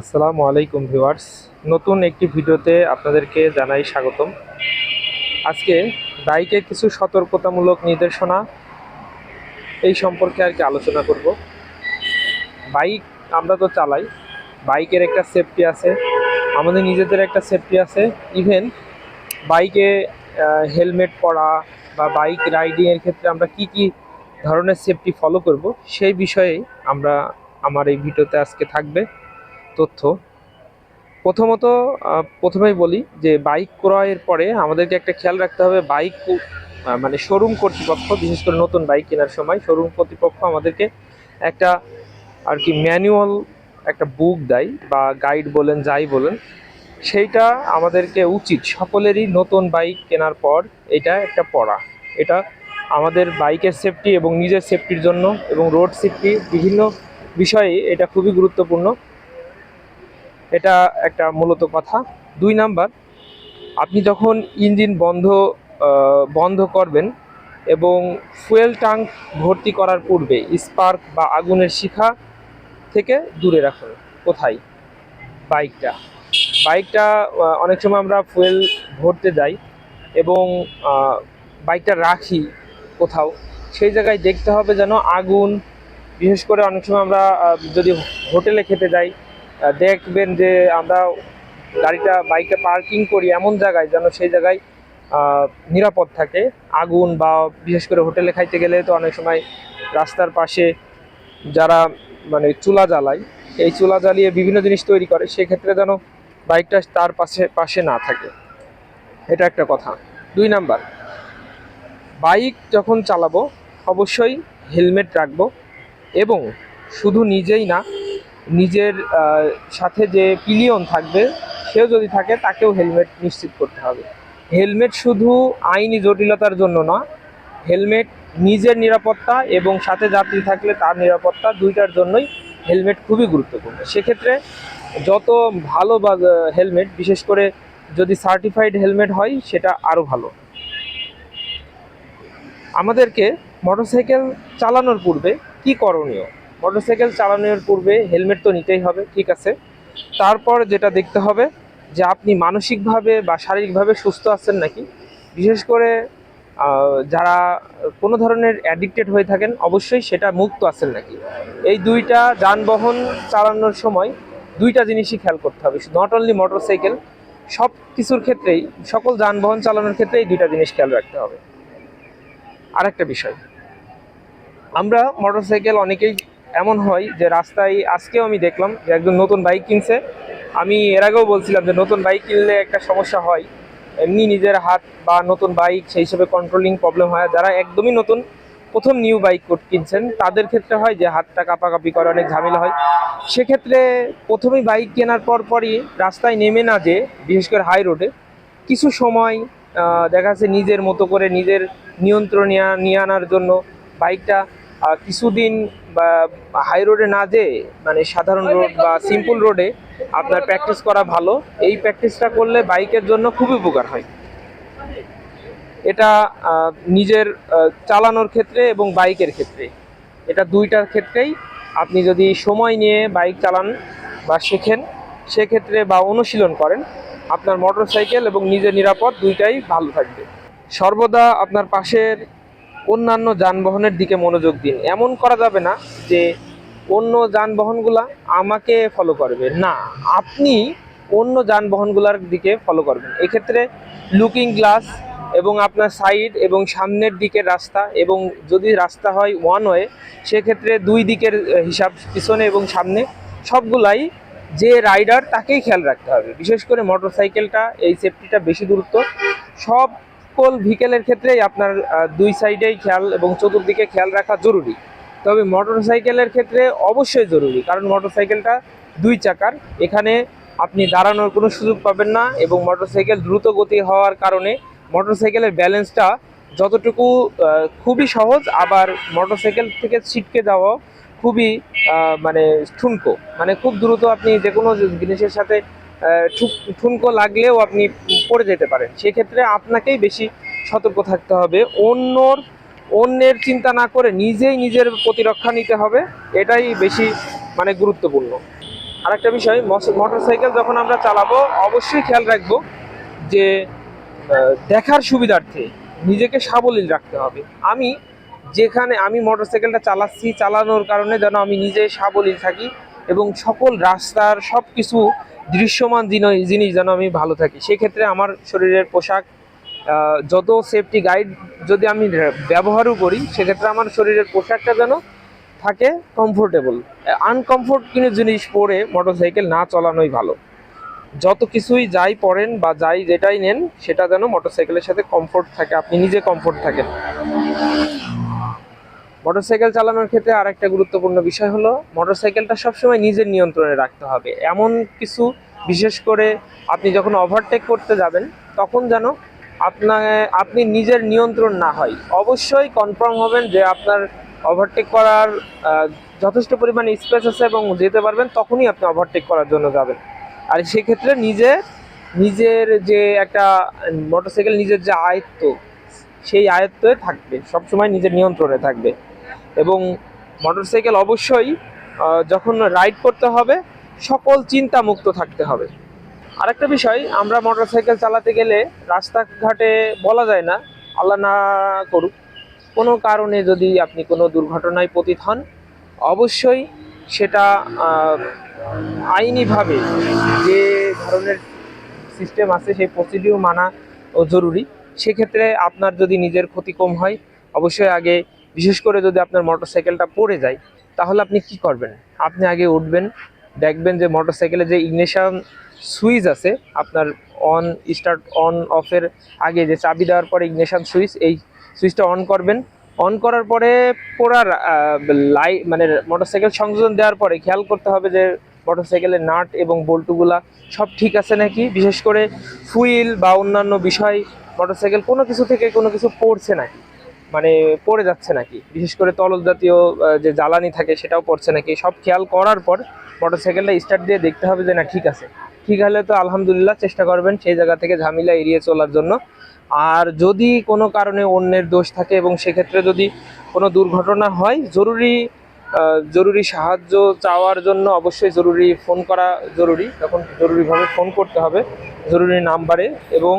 আসসালামু আলাইকুম ভিউয়ার্স। নতুন একটি ভিডিওতে আপনাদেরকে জানাই স্বাগতম। আজকে বাইকে কিছু সতর্কতামূলক নির্দেশনা এই সম্পর্কে আর কি আলোচনা করব। বাইক আমরা তো চালাই, বাইকের একটা সেফটি আছে, আমাদের নিজেদের একটা সেফটি আছে। ইভেন বাইকে হেলমেট পরা বা বাইক রাইডিংয়ের ক্ষেত্রে আমরা কি কি ধরনের সেফটি ফলো করব, সেই বিষয়ে আমরা আমার এই ভিডিওতে আজকে থাকবে। তথ্য। প্রথমত প্রথমেই বলি যে বাইক ক্রয়ের পরে আমাদেরকে একটা খেয়াল রাখতে হবে, বাইক মানে শোরুম কর্তৃপক্ষ, বিশেষ করে নতুন বাইক কেনার সময় শোরুম কর্তৃপক্ষ আমাদেরকে একটা আর কি ম্যানুয়াল একটা বুক দেয় বা গাইড বলেন, যাই বলেন, সেইটা আমাদেরকে উচিত। সকলেরই নতুন বাইক কেনার পর এটা একটা পড়া। এটা আমাদের বাইকের সেফটি এবং নিজের সেফটির জন্য এবং রোড সেফটি বিভিন্ন বিষয়ে এটা খুবই গুরুত্বপূর্ণ। এটা একটা মূলত কথা। দুই নাম্বার, আপনি যখন ইঞ্জিন বন্ধ বন্ধ করবেন এবং ফুয়েল ট্যাঙ্ক ভর্তি করার পূর্বে স্পার্ক বা আগুনের শিখা থেকে দূরে রাখুন। কোথায়? বাইকটা। বাইকটা অনেক সময় আমরা ফুয়েল ভরতে যাই এবং বাইকটা রাখি কোথাও। সেই জায়গায় দেখতে হবে যেন আগুন, বিশেষ করে অনেক সময় আমরা যদি হোটেলে খেতে যাই দেখবেন যে আমরা গাড়িটা বাইকটা পার্কিং করি এমন জায়গায় যেন সেই জায়গায় নিরাপদ থাকে। আগুন বা বিশেষ করে হোটেলে খাইতে গেলে তো অনেক সময় রাস্তার পাশে যারা মানে চুলা জ্বালায়, এই চুলা জ্বালিয়ে বিভিন্ন জিনিস তৈরি করে, সেক্ষেত্রে যেন বাইকটা তার পাশে পাশে না থাকে। এটা একটা কথা। দুই নাম্বার, বাইক যখন চালাবো, অবশ্যই হেলমেট রাখব এবং শুধু নিজেই না নিজের সাথে যে পিলিয়ন থাকবে, সেও যদি থাকে, তাকেও হেলমেট নিশ্চিত করতে হবে। হেলমেট শুধু আইনি জটিলতার জন্য না, হেলমেট নিজের নিরাপত্তা এবং সাথে যাত্রী থাকলে তার নিরাপত্তা দুইটার জন্যই হেলমেট খুবই গুরুত্বপূর্ণ। সেক্ষেত্রে যত ভালো বা হেলমেট, বিশেষ করে যদি সার্টিফাইড হেলমেট হয়, সেটা আরও ভালো। আমাদেরকে মোটরসাইকেল চালানোর পূর্বে কি করণীয়? মোটরসাইকেল চালানোর পূর্বে হেলমেট তো নিতেই হবে, ঠিক আছে। তারপর যেটা দেখতে হবে যে আপনি মানসিকভাবে বা শারীরিকভাবে সুস্থ আছেন নাকি, বিশেষ করে যারা কোনো ধরনের অ্যাডিক্টেড হয়ে থাকেন, অবশ্যই সেটা মুক্ত আছেন নাকি। এই দুইটা যানবাহন চালানোর সময় দুইটা জিনিসই খেয়াল করতে হবে নট অনলি মোটরসাইকেল সব কিছুর ক্ষেত্রেই, সকল যানবাহন চালানোর ক্ষেত্রে এই দুইটা জিনিস খেয়াল রাখতে হবে। আরেকটা বিষয়, আমরা মোটরসাইকেল অনেকেই এমন হয় যে রাস্তায় আজকেও আমি দেখলাম যে একজন নতুন বাইক কিনছে। আমি এর আগেও বলছিলাম যে নতুন বাইক কিনলে একটা সমস্যা হয়। এমনি নিজের হাত বা নতুন বাইক সেই হিসেবে কন্ট্রোলিং প্রবলেম হয়। যারা একদমই নতুন, প্রথম নিউ বাইক কিনছেন, তাদের ক্ষেত্রে হয় যে হাতটা কাঁপাকাঁপি করে, অনেক ঝামেলা হয়। সেক্ষেত্রে প্রথমেই বাইক কেনার পর পরই রাস্তায় নেমে না যে বিশেষ করে হাই রোডে কিছু সময় দেখা যাচ্ছে নিজের মতো করে নিজের নিয়ন্ত্রণ নিয়ে- আনার জন্য বাইকটা কিছুদিন বা হাই রোডে না যেয়ে মানে সাধারণ রোড বা সিম্পল রোডে আপনার প্র্যাকটিস করা ভালো। এই প্র্যাকটিসটা করলে বাইকের জন্য খুবই উপকার হয়। এটা নিজের চালানোর ক্ষেত্রে এবং বাইকের ক্ষেত্রে। এটা দুইটার ক্ষেত্রেই আপনি যদি সময় নিয়ে বাইক চালান বা শেখেন, সেক্ষেত্রে বা অনুশীলন করেন, আপনার মোটর সাইকেল এবং নিজের নিরাপদ দুইটাই ভালো থাকবে। সর্বদা আপনার পাশের অন্যান্য যানবাহনের দিকে মনোযোগ দিন। এমন করা যাবে না যে অন্য যানবাহনগুলা আমাকে ফলো করবে। না, আপনি অন্য যানবাহনগুলোর দিকে ফলো করবেন। এক্ষেত্রে লুকিং গ্লাস এবং আপনার সাইড এবং সামনের দিকের রাস্তা এবং যদি রাস্তা হয় ওয়ান ওয়ে সেক্ষেত্রে দুই দিকের হিসাব পিছনে এবং সামনে সবগুলাই যে রাইডার তাকেই খেয়াল রাখতে হবে। বিশেষ করে মোটরসাইকেলটা এই সেফটিটা বেশি গুরুত্ব। সকল ভিকেলের ক্ষেত্রেই আপনার দুই সাইডেই খেয়াল এবং চতুর্দিকে খেয়াল রাখা জরুরি। তবে মোটরসাইকেলের ক্ষেত্রে অবশ্যই জরুরি, কারণ মোটরসাইকেলটা দুই চাকার। এখানে আপনি দাঁড়ানোর কোনো সুযোগ পাবেন না এবং মোটরসাইকেল দ্রুত গতি হওয়ার কারণে মোটরসাইকেলের ব্যালেন্সটা যতটুকু খুবই সহজ, আবার মোটরসাইকেল থেকে ছিটকে যাওয়া খুবই মানে ঠুনকো। মানে খুব দ্রুত আপনি যে কোনো জিনিসের সাথে ঠুনকো লাগলেও আপনি পড়ে যেতে পারেন। সেক্ষেত্রে আপনাকেই বেশি সতর্ক থাকতে হবে। অন্যর অন্যের চিন্তা না করে নিজেই নিজের প্রতিরক্ষা নিতে হবে। এটাই বেশি মানে গুরুত্বপূর্ণ। আরেকটা বিষয় মোটরসাইকেল যখন আমরা চালাবো, অবশ্যই খেয়াল রাখব যে দেখার সুবিধার্থে নিজেকে সাবলীল রাখতে হবে। আমি যেখানে আমি মোটরসাইকেলটা চালাচ্ছি, চালানোর কারণে যেন আমি নিজে সাবলীল থাকি। এবং সকল রাস্তার সব কিছু দৃশ্যমান জিন- জিনিস যেন আমি ভালো থাকি। সেক্ষেত্রে আমার শরীরের পোশাক যত সেফটি গাইড যদি আমি ব্যবহারও করি, সেক্ষেত্রে আমার শরীরের পোশাকটা যেন থাকে কমফোর্টেবল আনকমফোর্ট কোনো জিনিস পরে মোটরসাইকেল না চালানোই ভালো। যত কিছুই যাই পড়েন বা যাই যেটাই নেন, সেটা যেন মোটরসাইকেলের সাথে কমফোর্ট থাকে, আপনি নিজে কমফোর্ট থাকেন। মোটরসাইকেল চালানোর ক্ষেত্রে আরেকটা গুরুত্বপূর্ণ বিষয় হলো, মোটরসাইকেলটা সবসময় নিজের নিয়ন্ত্রণে রাখতে হবে। এমন কিছু বিশেষ করে আপনি যখন ওভারটেক করতে যাবেন, তখন যেন আপনার, আপনি নিজের নিয়ন্ত্রণ না হয়। অবশ্যই কনফার্ম হবেন যে আপনার ওভারটেক করার যথেষ্ট পরিমাণে স্পেস আছে এবং যেতে পারবেন, তখনই আপনি ওভারটেক করার জন্য যাবেন। আর সেক্ষেত্রে নিজে, নিজের যে একটা মোটরসাইকেল, নিজের যে আয়ত্ত, সেই আয়ত্তে থাকবে। সবসময় নিজের নিয়ন্ত্রণে থাকবে। এবং মোটরসাইকেল অবশ্যই যখন রাইড করতে হবে, সকল চিন্তা মুক্ত থাকতে হবে। আরেকটা বিষয়, আমরা মোটরসাইকেল চালাতে গেলে রাস্তাঘাটে বলা যায় না, আল্লাহ না করুক। কোনো কারণে যদি আপনি কোনো দুর্ঘটনায় পতিত হন, অবশ্যই সেটা আইনিভাবে যে ধরনের সিস্টেম আছে, সেই প্রসিডিও মানা জরুরি। সেক্ষেত্রে আপনার যদি নিজের ক্ষতি কম হয়, অবশ্যই আগে বিশেষ করে যদি আপনার মোটরসাইকেলটা পড়ে যায়, তাহলে আপনি কি করবেন? আপনি আগে উঠবেন, দেখবেন যে মোটরসাইকেলে যে ইগনিশন সুইচ আছে, আপনার অন স্টার্ট অন অফের আগে যে চাবি দেওয়ার পরে ইগনিশন সুইচ এই সুইচটা অন করবেন। অন করার পরে পোড়ার লাই মানে মোটরসাইকেল সংযোজন দেওয়ার পরে খেয়াল করতে হবে যে মোটরসাইকেলের নাট এবং বল্টুগুলা সব ঠিক আছে নাকি? বিশেষ করে ফুইল বা অন্যান্য বিষয় মোটরসাইকেল কোনো কিছু থেকে কোনো কিছু পড়ছে নাকি মানে পড়ে যাচ্ছে নাকি? বিশেষ করে তরল জাতীয় যে জ্বালানি থাকে সেটাও পড়ছে নাকি? সব খেয়াল করার পর মোটরসাইকেলটা স্টার্ট দিয়ে দেখতে হবে যে না, ঠিক আছে। ঠিক হলে তো আলহামদুলিল্লাহ চেষ্টা করবেন সেই জায়গা থেকে ঝামেলা এড়িয়ে চলার জন্য। আর যদি কোনো কারণে অন্যের দোষ থাকে এবং সেক্ষেত্রে যদি কোনো দুর্ঘটনা হয়, জরুরি জরুরি সাহায্য চাওয়ার জন্য অবশ্যই জরুরি ফোন করা জরুরি। তখন জরুরিভাবে ফোন করতে হবে, জরুরি নাম্বারে এবং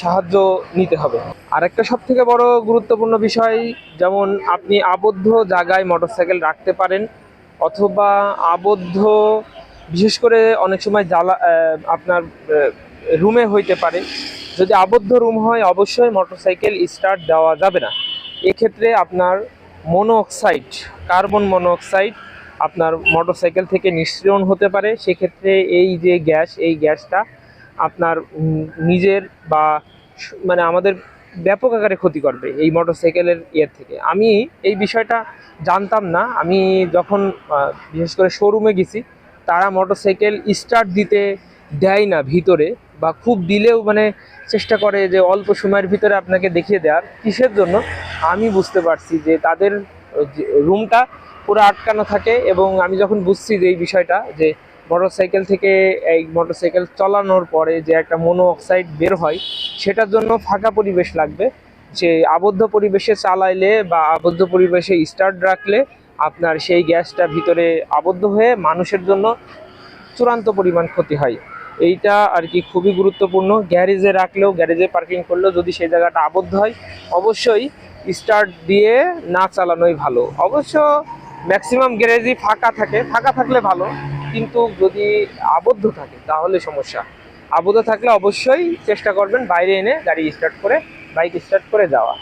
সাহায্য নিতে হবে। আরেকটা সব থেকে বড় গুরুত্বপূর্ণ বিষয়, যেমন আপনি আবদ্ধ জায়গায় মোটরসাইকেল রাখতে পারেন, অথবা আবদ্ধ, বিশেষ করে অনেক সময় জ্বালা আপনার রুমে হইতে পারে। যদি আবদ্ধ রুম হয়, অবশ্যই মোটরসাইকেল স্টার্ট দেওয়া যাবে না। এক্ষেত্রে আপনার মনোঅক্সাইড কার্বন মনোঅক্সাইড আপনার মোটরসাইকেল থেকে নিঃসরণ হতে পারে। সেক্ষেত্রে এই যে গ্যাস, এই গ্যাসটা আপনার নিজের বা মানে আমাদের ব্যাপক আকারে ক্ষতি করবে এই মোটরসাইকেলের ইয়ের থেকে। আমি এই বিষয়টা জানতাম না। আমি যখন বিশেষ করে শোরুমে গেছি, তারা মোটরসাইকেল স্টার্ট দিতে দেয় না ভিতরে বা খুব দিলেও মানে চেষ্টা করে যে অল্প সময়ের ভিতরে আপনাকে দেখিয়ে দেওয়ার। কিসের জন্য? আমি বুঝতে পারছি যে তাদের রুমটা পুরো আটকানো থাকে এবং আমি যখন বুঝছি যে এই বিষয়টা, যে মোটরসাইকেল থেকে এই মোটরসাইকেল চালানোর পরে যে একটা মনো অক্সাইড বের হয়, সেটার জন্য ফাঁকা পরিবেশ লাগবে। যে আবদ্ধ পরিবেশে চালাইলে বা আবদ্ধ পরিবেশে স্টার্ট রাখলে আপনার সেই গ্যাসটা ভিতরে আবদ্ধ হয়ে মানুষের জন্য চূড়ান্ত পরিমাণ ক্ষতি হয়। এইটা আর কি খুবই গুরুত্বপূর্ণ। গ্যারেজে রাখলেও, গ্যারেজে পার্কিং করলেও যদি সেই জায়গাটা আবদ্ধ হয়, অবশ্যই স্টার্ট দিয়ে না চালানোই ভালো। অবশ্য ম্যাক্সিমাম গ্যারেজই ফাঁকা থাকে। ফাঁকা থাকলে ভালো। কিন্তু যদি আবদ্ধ থাকে, তাহলে সমস্যা। আবদ্ধ থাকলে অবশ্যই চেষ্টা করবেন বাইরে এনে গাড়ি স্টার্ট করে বাইক স্টার্ট করে যাওয়া।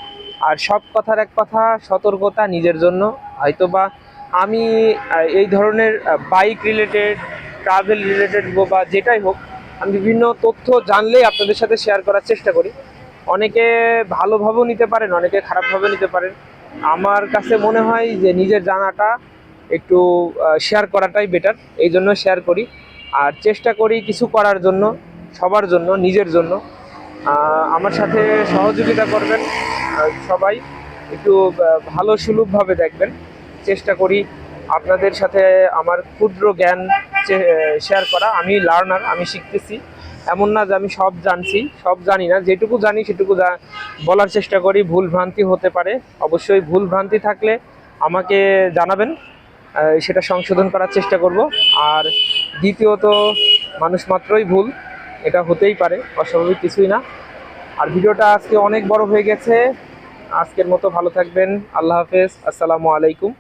আর সব কথার এক কথা, সতর্কতা নিজের জন্য। হয়তো বা আমি এই ধরনের বাইক রিলেটেড ট্রাভেল রিলেটেড বা যেটাই হোক, আমি বিভিন্ন তথ্য জানলেই আপনাদের সাথে শেয়ার করার চেষ্টা করি। অনেকে ভালোভাবেও নিতে পারেন, অনেকে খারাপভাবেও নিতে পারেন। আমার কাছে মনে হয় যে নিজের জানাটা একটু শেয়ার করাটাই বেটার এই জন্য শেয়ার করি। আর চেষ্টা করি কিছু করার জন্য, সবার জন্য, নিজের জন্য। আমার সাথে সহযোগিতা করবেন সবাই। একটু ভালো সুলভভাবে দেখবেন। চেষ্টা করি আপনাদের সাথে আমার ক্ষুদ্র জ্ঞান শেয়ার করা। আমি লার্নার আমি শিখতেছি। এমন না যে আমি সব জানছি, সব জানি না। যেটুকু জানি, সেটুকু বলার চেষ্টা করি। ভুল ভ্রান্তি হতে পারে। অবশ্যই ভুল ভ্রান্তি থাকলে আমাকে জানাবেন। সেটা সংশোধন করার চেষ্টা করব। আর দ্বিতীয়ত, মানুষ মাত্রই ভুল। এটা হতেই পারে, অস্বাভাবিক কিছুই না। আর ভিডিওটা আজকে অনেক বড় হয়ে গেছে। আজকের মতো ভালো থাকবেন। আল্লাহ হাফেজ। আসসালামু আলাইকুম।